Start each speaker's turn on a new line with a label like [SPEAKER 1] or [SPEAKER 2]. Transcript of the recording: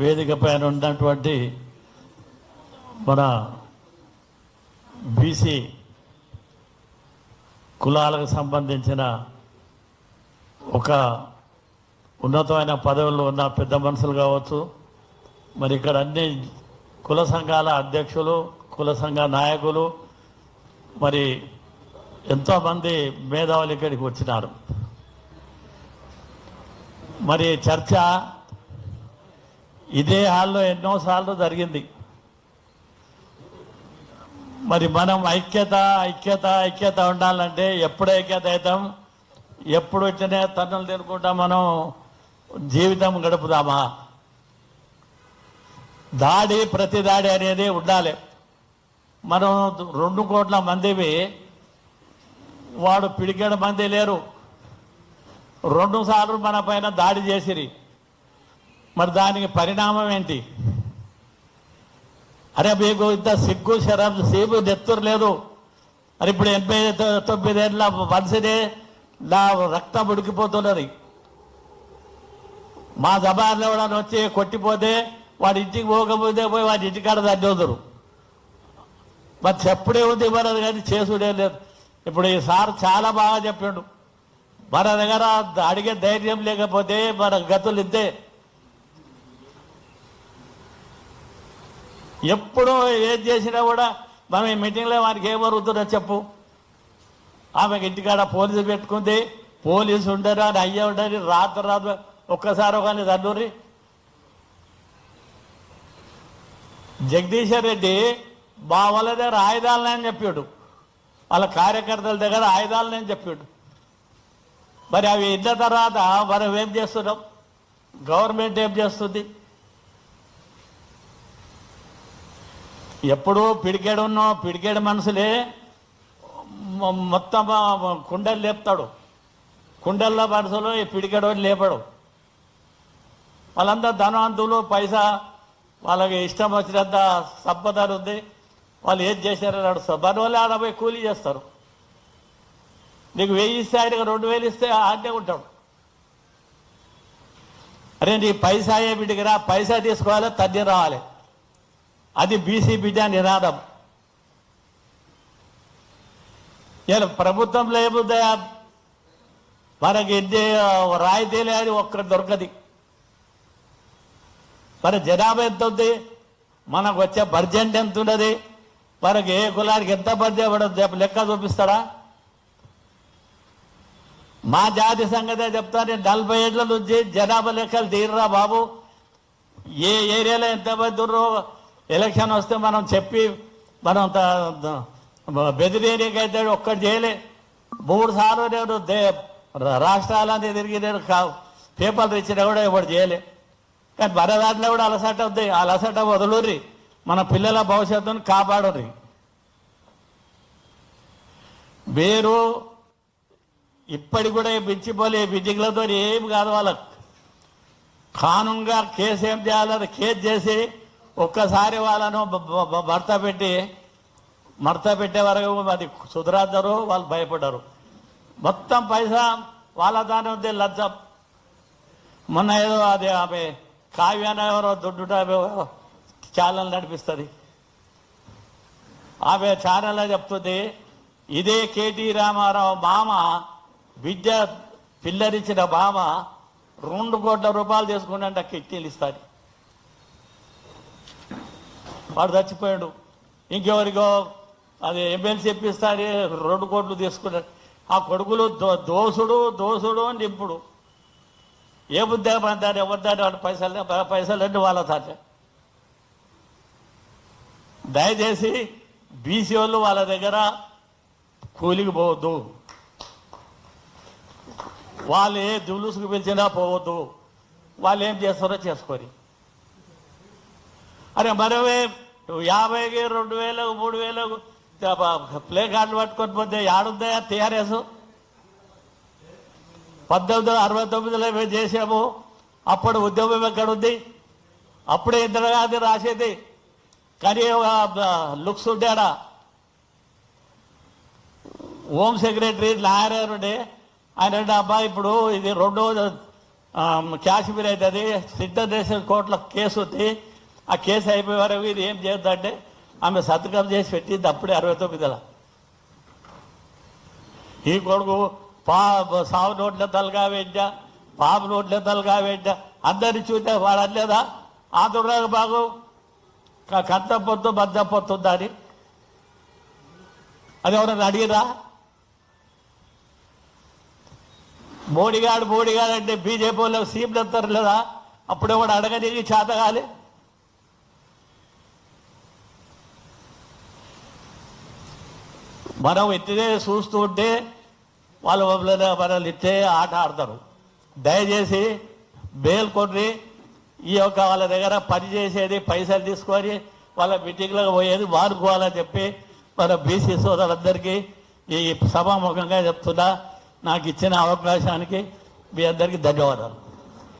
[SPEAKER 1] వేదిక పైన ఉన్నటువంటి మన బీసీ కులాలకు సంబంధించిన ఒక ఉన్నతమైన పదవుల్లో ఉన్న పెద్ద మనుషులు కావచ్చు. మరి ఇక్కడ అన్ని కుల సంఘాల అధ్యక్షులు కుల సంఘ నాయకులు మరి ఎంతోమంది మేధావులు ఇక్కడికి వచ్చినారు. మరి చర్చ ఇదే హాల్లో ఎన్నోసార్లు జరిగింది. మరి మనం ఐక్యత ఐక్యత ఐక్యత ఉండాలంటే ఎప్పుడు ఐక్యత అవుతాం? ఎప్పుడు ఇట్లనే తన్నులు తినుకుంటా మనం జీవితం గడుపుదామా? దాడి ప్రతి దాడి అనేది ఉండాలి. మనం రెండు కోట్ల మందివి వాడు పిడికేడు మంది లేరు. రెండు సార్లు మన పైన దాడి చేసిరి. మరి దానికి పరిణామం ఏంటి? అరే మీకు ఇంత సిగ్గు శరం సేపు నెత్తురు లేదు. మరి ఇప్పుడు ఎనభై తొమ్మిదేళ్ళ మనిషినే నా రక్తం ఉడికిపోతున్నది. మా జబాన్లో ఎవడని వచ్చి కొట్టిపోతే వాడి ఇంటికి పోకపోతే పోయి వాడి ఇంటికాడ దండోదరు. మరి చెప్పుడే ఉంది మనది కానీ చేసుడే లేదు. ఇప్పుడు ఈ సార్ చాలా బాగా చెప్పిండు. మన దగ్గర అడిగే ధైర్యం లేకపోతే మన గతులు ఇంతే. ఎప్పుడో ఏం చేసినా కూడా మనం ఈ మీటింగ్లో వారికి ఏమరుగుతుందో చెప్పు. ఆమెకి ఇంటికాడ పోలీసు పెట్టుకుంది. పోలీసు ఉండరు అని అయ్యే ఉండరు రాత్రి రాత్రి ఒక్కసారి ఒకని తండ్రి జగదీశ్వర్ రెడ్డి మా వాళ్ళ దగ్గర ఆయుధాలని చెప్పాడు. వాళ్ళ కార్యకర్తల దగ్గర ఆయుధాలని చెప్పాడు. మరి అవి ఇన్న తర్వాత మనం ఏం చేస్తున్నాం? గవర్నమెంట్ ఏం చేస్తుంది? ఎప్పుడూ పిడికేడు ఉన్నావు పిడికేడు మనుషులే మొత్తం కుండలు లేపుతాడు. కుండల్లో మనుషులు ఈ పిడికేడు లేపడు. వాళ్ళంతా ధనవంతులు పైసా వాళ్ళకి ఇష్టం వచ్చినంత సంపద ఉంది. వాళ్ళు ఏం చేశారని నడుస్తారు మన వాళ్ళు ఆడ పోయి కూలీ చేస్తారు. నీకు వెయ్యి ఇస్తే ఆయనకు రెండు వేలు ఇస్తే ఆడే ఉంటాడు. అరే నీ పైసా ఏ బిడ్డకిరా పైసా తీసుకోవాలి తద్ది రావాలి. అది బీసీ బిడ్డ నినాదం. ఇలా ప్రభుత్వంలో ఏముందా మనకి ఎన్ని రాయితీ లేదు ఒక్క దొరకది. మరి జనాభా ఎంత ఉంది? మనకు వచ్చే బడ్జెట్ ఎంత ఉన్నది? మనకి ఏ కులానికి ఎంత బడ్జెట్ పడదు లెక్క చూపిస్తాడా? మా జాతి సంగతే చెప్తాను నలభై ఏళ్ళ నుంచి జనాభా లెక్కలు తీరురా బాబు? ఏ ఏరియాలో ఎంతమంది ఉన్నారో ఎలక్షన్ వస్తే మనం చెప్పి మనం త- బెదిరేనికైతే ఒక్కటి చేయలే. మూడు సార్లు నేను రాష్ట్రాలన్నీ తిరిగి నేను పేపర్లు ఇచ్చినా కూడా ఎవరు చేయలే. కానీ మన దాంట్లో కూడా అలసట ఉంది. ఆ అలసట వదలుర్రి. మన పిల్లల భవిష్యత్తును కాపాడుర్రి. మీరు ఇప్పటి కూడా మించిపోలే మీటింగ్లతో ఏం కాదు వాళ్ళకు. కానుంగా కేసు ఏం చేయాలని కేసు చేసి ఒక్కసారి వాళ్ళను భర్త పెట్టి మడత పెట్టే వరకు అది సుధరాద్దరు వాళ్ళు భయపడ్డారు. మొత్తం పైసా వాళ్ళ దాని ఉంది లంచం. మొన్న ఏదో అది ఆమె కావ్యాన ఎవరో దుడ్డుట ఛానల్ నడిపిస్తుంది. ఆమె ఛానల్ చెప్తుంది ఇదే కేటీ రామారావు మామ విద్య పిల్లరిచ్చిన మామ రెండు కోట్ల రూపాయలు తీసుకుంటే కిట్టీలు ఇస్తాడు వాడు చచ్చిపోయాడు. ఇంకెవరికో అది ఎమ్మెల్సీ ఇప్పిస్తాడు రెండు కోట్లు తీసుకున్నాడు. ఆ కొడుకులు దో దోసుడు దోసుడు అని నింపుడు. ఏ ఉద్యోగం అంటారు ఎవరిదారు వాడు పైసలు పైసలు వాళ్ళ తాటే దయచేసి బీసీ వాళ్ళు వాళ్ళ దగ్గర కూలికి పోవద్దు. వాళ్ళు ఏ దులుసుకు పిలిచినా పోవద్దు. వాళ్ళు ఏం చేస్తారో చేసుకొని. అరే మనమే యాభైకి రెండు వేలకు మూడు వేలకు ప్లే కార్డులు పట్టుకొని పోతే ఆడుందా టీఆర్ఎస్? పద్దెనిమిది వందల అరవై తొమ్మిదిలో మేము చేసాము అప్పుడు ఉద్యమం ఎక్కడుంది? అప్పుడే ఇందిరాగాంధీ రాసేది. కానీ ఒక లుక్స్ ఉండేడా? హోమ్ సెక్రటరీ లాయర్ ఉండే. ఆయన అంటే అబ్బా ఇప్పుడు ఇది రెండో కాశ్మీర్ అవుతుంది. సిద్ధదేశం కోర్టులో కేసు ఉంది. ఆ కేసు అయిపోయే వరకు ఇది ఏం చేయొద్దంటే ఆమె సంతకం చేసి పెట్టింది అప్పుడే అరవై తొమ్మిదిల. ఈ కొడుకు పా సావు నోట్ల తలగా వెంట పాప నోట్ల తలగా వెంట అందరిని చూస్తే వాడు అనలేదా? ఆంధ్రరాగ బాగు. కంత పొత్తు బద్ద పొత్తుందా అని. అది ఎవరన్నా అడిగిరా? మోడీగాడు మోడీగాడు అంటే బీజేపీ వాళ్ళు సీఎంలు ఎత్తారు లేదా? అప్పుడే వాడు అడగనీకి చేత కాలే మనం ఇట్టినే చూస్తూ ఉంటే వాళ్ళు మమ్మల్ని మనల్ని ఇచ్చే ఆట ఆడతారు. దయచేసి మేల్కొని ఈ యొక్క వాళ్ళ దగ్గర పని చేసేది పైసలు తీసుకొని వాళ్ళ మీటింగ్లకు పోయేది మానుకోవాలని చెప్పి మన బీసీ సోదరులందరికీ ఈ సభాముఖంగా చెప్తున్నా. నాకు ఇచ్చిన అవకాశానికి మీ అందరికీ ధన్యవాదాలు.